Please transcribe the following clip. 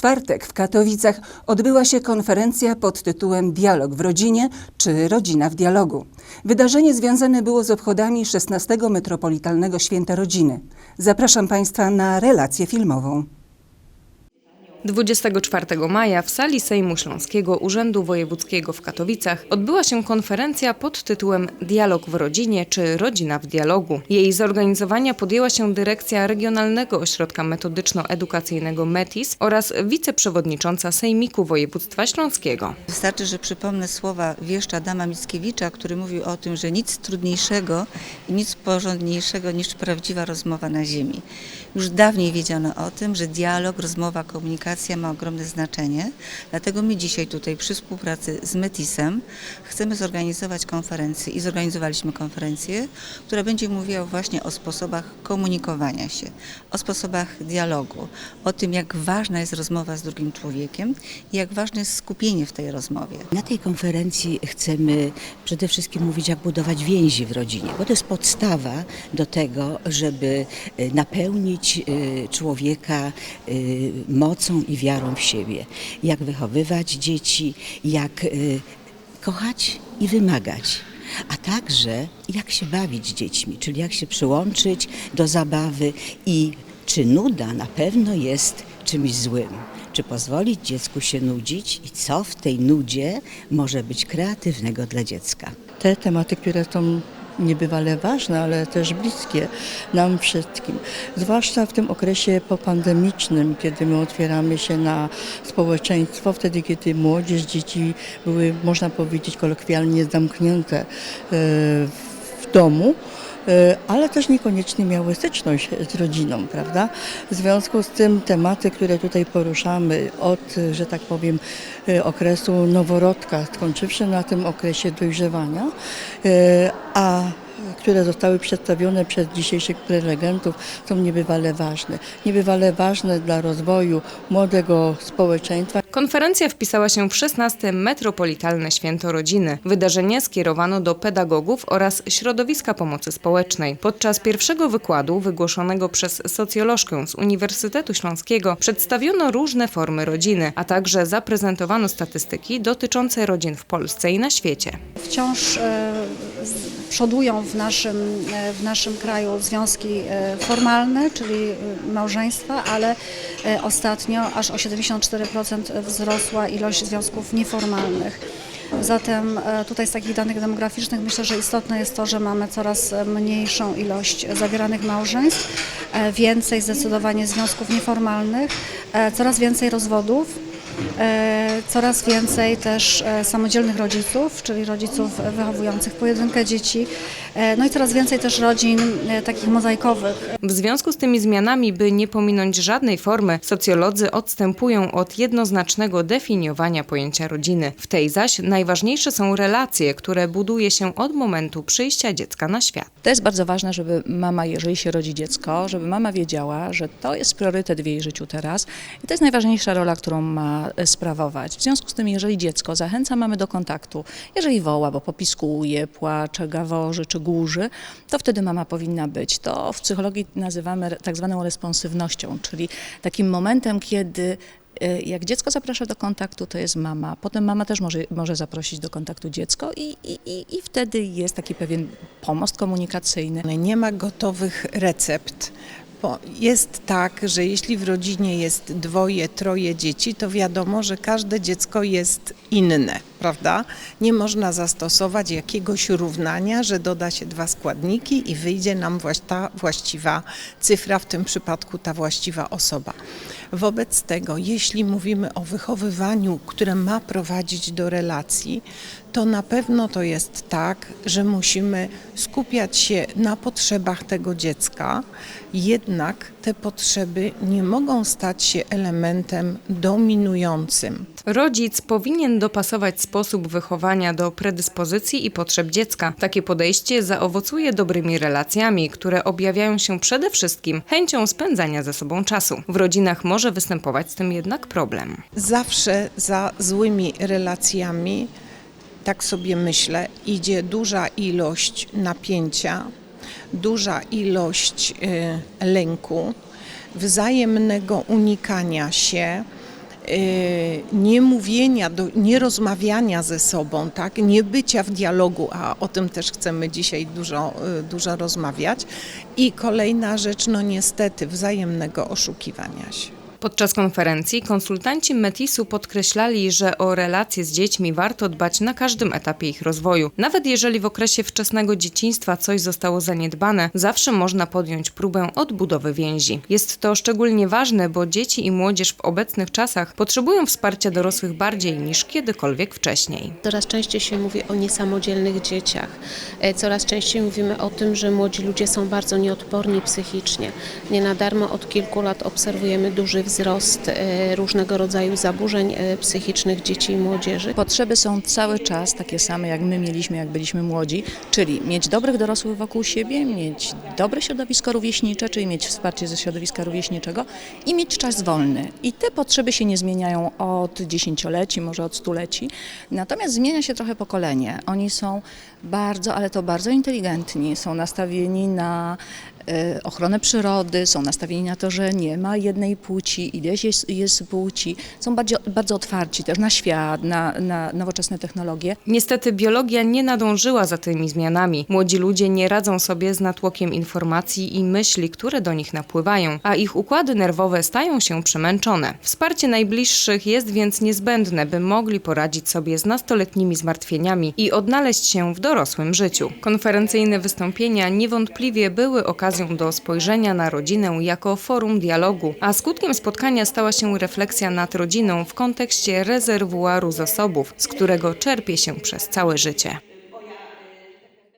czwartek w Katowicach odbyła się konferencja pod tytułem Dialog w rodzinie czy Rodzina w dialogu. Wydarzenie związane było z obchodami 16 Metropolitalnego Święta Rodziny. Zapraszam Państwa na relację filmową. 24 maja w sali Sejmu Śląskiego Urzędu Wojewódzkiego w Katowicach odbyła się konferencja pod tytułem Dialog w rodzinie czy Rodzina w dialogu. Jej zorganizowania podjęła się dyrekcja Regionalnego Ośrodka Metodyczno-Edukacyjnego METIS oraz wiceprzewodnicząca Sejmiku Województwa Śląskiego. Wystarczy, że przypomnę słowa wieszcza Adama Mickiewicza, który mówił o tym, że nic trudniejszego i nic porządniejszego niż prawdziwa rozmowa na ziemi. Już dawniej wiedziano o tym, że dialog, rozmowa, komunikacja ma ogromne znaczenie. Dlatego my dzisiaj tutaj przy współpracy z Metisem chcemy zorganizować konferencję i zorganizowaliśmy konferencję, która będzie mówiła właśnie o sposobach komunikowania się, o sposobach dialogu, o tym, jak ważna jest rozmowa z drugim człowiekiem i jak ważne jest skupienie w tej rozmowie. Na tej konferencji chcemy przede wszystkim mówić, jak budować więzi w rodzinie, bo to jest podstawa do tego, żeby y, napełnić y, człowieka y, mocą i wiarą w siebie. Jak wychowywać dzieci, jak kochać i wymagać. A także jak się bawić dziećmi, czyli jak się przyłączyć do zabawy i czy nuda na pewno jest czymś złym. Czy pozwolić dziecku się nudzić i co w tej nudzie może być kreatywnego dla dziecka? te tematy, które są niebywale ważne, ale też bliskie nam wszystkim. Zwłaszcza w tym okresie popandemicznym, kiedy my otwieramy się na społeczeństwo, wtedy kiedy młodzież, dzieci były, można powiedzieć kolokwialnie, zamknięte e, w domu. E, Ale też niekoniecznie miały styczność z rodziną, prawda? W związku z tym tematy, które tutaj poruszamy, od, że tak powiem, e, okresu noworodka, skończywszy na tym okresie dojrzewania, e, a które zostały przedstawione przez dzisiejszych prelegentów, są niebywale ważne. Niebywale ważne dla rozwoju młodego społeczeństwa. Konferencja wpisała się w 16. Metropolitalne Święto Rodziny. Wydarzenie skierowano do pedagogów oraz środowiska pomocy społecznej. Podczas pierwszego wykładu, wygłoszonego przez socjolożkę z Uniwersytetu Śląskiego, przedstawiono różne formy rodziny, a także zaprezentowano statystyki dotyczące rodzin w Polsce i na świecie. wciąż e, przodują w naszym, e, w naszym kraju związki e, formalne, czyli e, małżeństwa, ale ostatnio aż o 74% wzrosła ilość związków nieformalnych. Zatem tutaj z takich danych demograficznych myślę, że istotne jest to, że mamy coraz mniejszą ilość zawieranych małżeństw, więcej zdecydowanie związków nieformalnych, coraz więcej rozwodów. E, Coraz więcej też e, samodzielnych rodziców, czyli rodziców wychowujących pojedynkę dzieci, no i coraz więcej też rodzin e, takich mozaikowych. W związku z tymi zmianami, by nie pominąć żadnej formy, socjolodzy odstępują od jednoznacznego definiowania pojęcia rodziny. W tej zaś najważniejsze są relacje, które buduje się od momentu przyjścia dziecka na świat. To jest bardzo ważne, żeby mama, jeżeli się rodzi dziecko, żeby mama wiedziała, że to jest priorytet w jej życiu teraz i to jest najważniejsza rola, którą ma e, sprawować. W związku z tym, jeżeli dziecko zachęca mamy do kontaktu, jeżeli woła, bo popiskuje, płacze, gaworzy czy głuży, to wtedy mama powinna być. To w psychologii nazywamy tak zwaną responsywnością, czyli takim momentem, kiedy e, jak dziecko zaprasza do kontaktu, to jest mama. Potem mama też może, może zaprosić do kontaktu dziecko i, i, i wtedy jest taki pewien pomost komunikacyjny. Nie ma gotowych recept. Bo jest tak, że jeśli w rodzinie jest dwoje, troje dzieci, to wiadomo, że każde dziecko jest inne, prawda? Nie można zastosować jakiegoś równania, że doda się dwa składniki i wyjdzie nam ta właściwa cyfra, w tym przypadku ta właściwa osoba. Wobec tego, jeśli mówimy o wychowywaniu, które ma prowadzić do relacji, to na pewno to jest tak, że musimy skupiać się na potrzebach tego dziecka, jednak te potrzeby nie mogą stać się elementem dominującym. Rodzic powinien dopasować sposób wychowania do predyspozycji i potrzeb dziecka. Takie podejście zaowocuje dobrymi relacjami, które objawiają się przede wszystkim chęcią spędzania ze sobą czasu. W rodzinach może występować z tym jednak problem. Zawsze za złymi relacjami, tak sobie myślę, idzie duża ilość napięcia, duża ilość y, lęku, wzajemnego unikania się, nie mówienia, nie rozmawiania ze sobą, tak, nie bycia w dialogu, a o tym też chcemy dzisiaj dużo, y, dużo rozmawiać. I kolejna rzecz, no niestety, wzajemnego oszukiwania się. Podczas konferencji konsultanci Metisu podkreślali, że o relacje z dziećmi warto dbać na każdym etapie ich rozwoju. Nawet jeżeli w okresie wczesnego dzieciństwa coś zostało zaniedbane, zawsze można podjąć próbę odbudowy więzi. Jest to szczególnie ważne, bo dzieci i młodzież w obecnych czasach potrzebują wsparcia dorosłych bardziej niż kiedykolwiek wcześniej. Coraz częściej się mówi o niesamodzielnych dzieciach. E, Coraz częściej mówimy o tym, że młodzi ludzie są bardzo nieodporni psychicznie. Nie na darmo od kilku lat obserwujemy duży wzrost e, różnego rodzaju zaburzeń e, psychicznych dzieci i młodzieży. Potrzeby są cały czas takie same, jak my mieliśmy, jak byliśmy młodzi, czyli mieć dobrych dorosłych wokół siebie, mieć dobre środowisko rówieśnicze, czyli mieć wsparcie ze środowiska rówieśniczego i mieć czas wolny. I te potrzeby się nie zmieniają od dziesięcioleci, może od stuleci. Natomiast zmienia się trochę pokolenie. Oni są bardzo, ale to bardzo inteligentni, są nastawieni na ochronę przyrody, są nastawieni na to, że nie ma jednej płci, ileś jest, jest płci, są bardzo, bardzo otwarci też na świat, na, na nowoczesne technologie. Niestety biologia nie nadążyła za tymi zmianami. Młodzi ludzie nie radzą sobie z natłokiem informacji i myśli, które do nich napływają, a ich układy nerwowe stają się przemęczone. Wsparcie najbliższych jest więc niezbędne, by mogli poradzić sobie z nastoletnimi zmartwieniami i odnaleźć się w dorosłym życiu. Konferencyjne wystąpienia niewątpliwie były okazją do spojrzenia na rodzinę jako forum dialogu, a skutkiem spotkania stała się refleksja nad rodziną w kontekście rezerwuaru zasobów, z którego czerpie się przez całe życie.